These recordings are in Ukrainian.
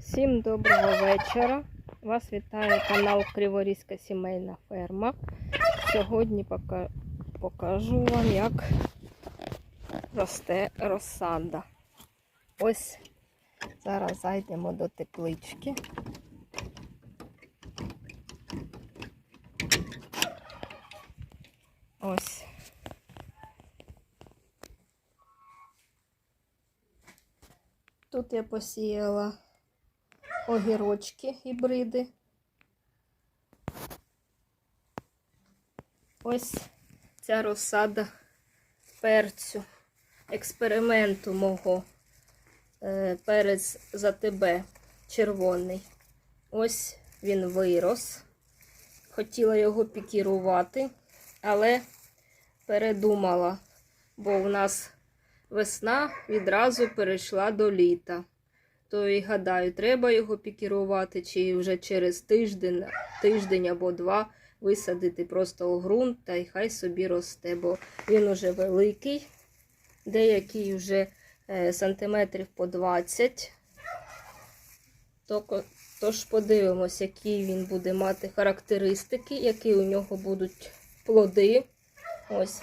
Всім доброго вечора. Вас вітає канал Криворізька сімейна ферма. Сьогодні покажу вам, як росте розсада. Ось зараз зайдемо до теплички. Ось. Тут я посіяла огірочки гібриди. Ось ця розсада перцю, експерименту мого е, перець за тебе червоний. Ось він вирос. Хотіла його пікірувати, але передумала, бо у нас весна відразу перейшла до літа. То і гадаю, треба його пікірувати, чи вже через тиждень, тиждень або два висадити просто у ґрунт та й хай собі росте, бо він уже великий, деякий вже е, сантиметрів по 20. То- Тож подивимось, які він буде мати характеристики, які у нього будуть плоди. Ось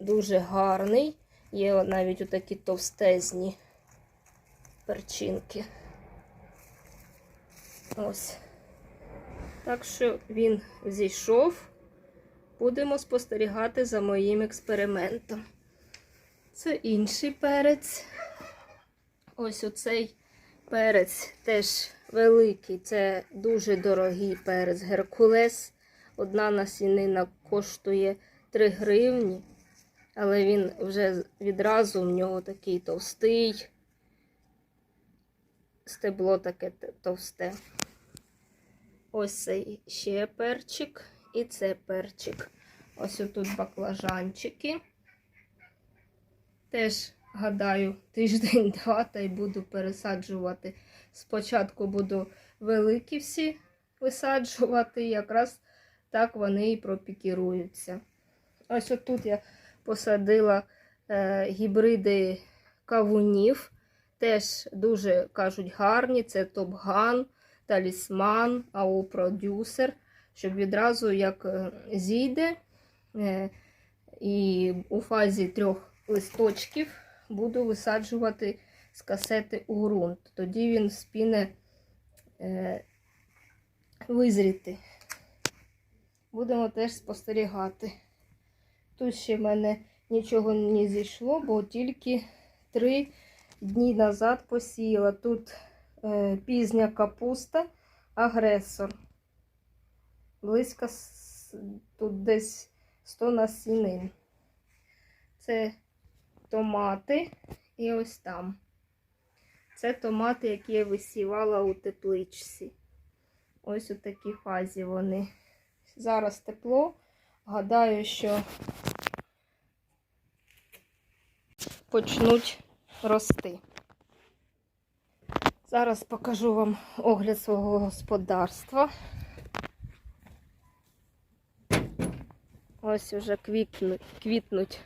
дуже гарний. Є навіть отакі товстезні перчинки. Ось. Так що він зійшов. Будемо спостерігати за моїм експериментом. Це інший перець. Ось оцей перець теж великий. Це дуже дорогий перець Геркулес. Одна насінина коштує 3 гривні. Але він вже відразу в нього такий товстий. Стебло таке товсте. Ось цей ще перчик і це перчик. Ось отут баклажанчики. Теж, гадаю, тиждень-два та й буду пересаджувати. Спочатку буду великі всі висаджувати, якраз так вони і пропікіруються. Ось отут я посадила е, гібриди кавунів. Теж дуже кажуть гарні. Це Топган, Талісман, АУ Продюсер. Щоб відразу як е, зійде е, і у фазі трьох листочків буду висаджувати з касети у ґрунт. Тоді він спіне е, визріти. Будемо теж спостерігати. Тут ще в мене нічого не зійшло, бо тільки три дні назад посіяла. Тут е, пізня капуста, агресор. Близько тут десь 100 насінин. Це томати і ось там. Це томати, які я висівала у тепличці. Ось у такій фазі вони. Зараз тепло. Гадаю, що почнуть рости. Зараз покажу вам огляд свого господарства. Ось уже квітнуть, квітнуть.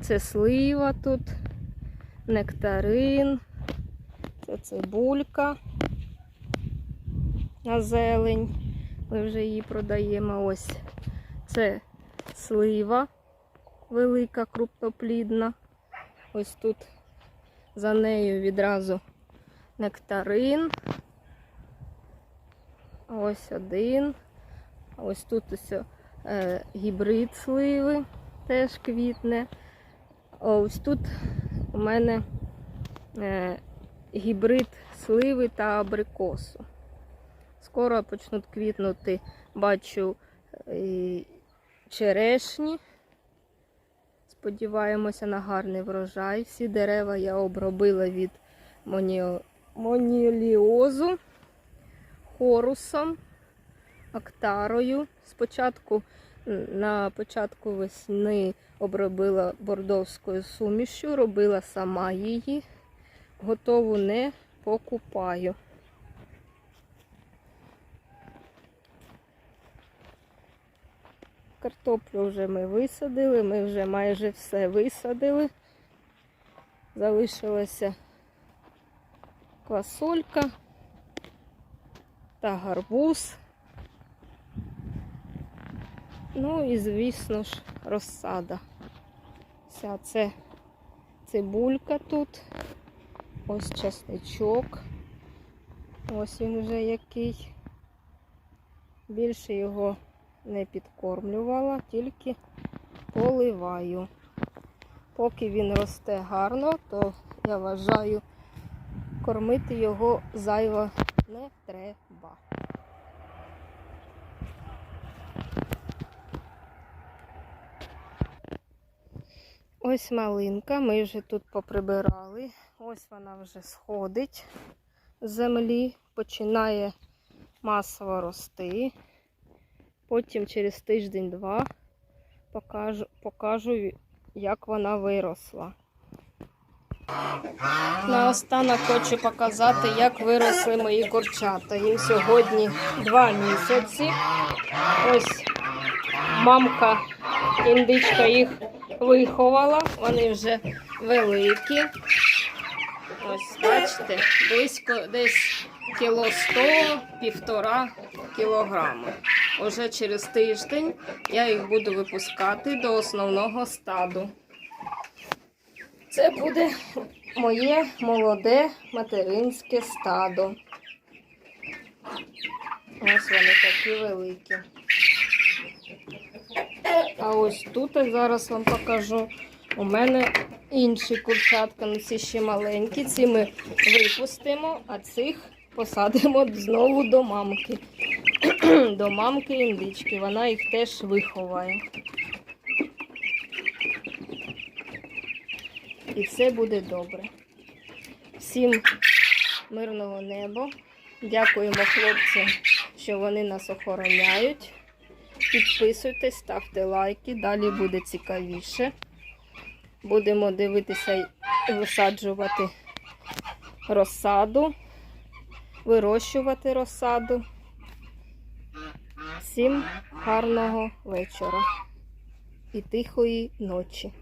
Це слива тут, нектарин, це цибулька на зелень. Ми вже її продаємо. Ось це слива велика, крупноплідна. Ось тут за нею відразу нектарин. Ось один. Ось тут ось е, гібрид сливи теж квітне. Ось тут у мене е, гібрид сливи та абрикосу. Скоро почнуть квітнути, бачу, і черешні. Сподіваємося на гарний врожай. Всі дерева я обробила від моніліозу, хорусом, актарою. Спочатку на початку весни обробила бордовською сумішю, робила сама її. Готову не покупаю. Картоплю вже ми висадили, ми вже майже все висадили. Залишилася квасолька та гарбуз. Ну і, звісно ж, розсада. Вся це цибулька тут. Ось часничок. Ось він вже який. Більше його не підкормлювала, тільки поливаю. Поки він росте гарно, то я вважаю, кормити його зайво не треба. Ось малинка, ми вже тут поприбирали. Ось вона вже сходить з землі, починає масово рости. Потім через тиждень-два покажу, покажу, як вона виросла. Наостанок хочу показати, як виросли мої курчата. Їм сьогодні два місяці. Ось мамка індичка їх виховала. Вони вже великі. Ось, бачите, близько десь кіло 100, півтора кілограми. Уже через тиждень я їх буду випускати до основного стаду. Це буде моє молоде материнське стадо. Ось вони такі великі. А ось тут я зараз вам покажу. У мене інші курчатка, ну ці ще маленькі. Ці ми випустимо, а цих посадимо знову до мамки. до мамки індички. Вона їх теж виховає. І все буде добре. Всім мирного неба. Дякуємо хлопцям, що вони нас охороняють. Підписуйтесь, ставте лайки, далі буде цікавіше. Будемо дивитися і висаджувати розсаду, вирощувати розсаду. Всім гарного вечора і тихої ночі.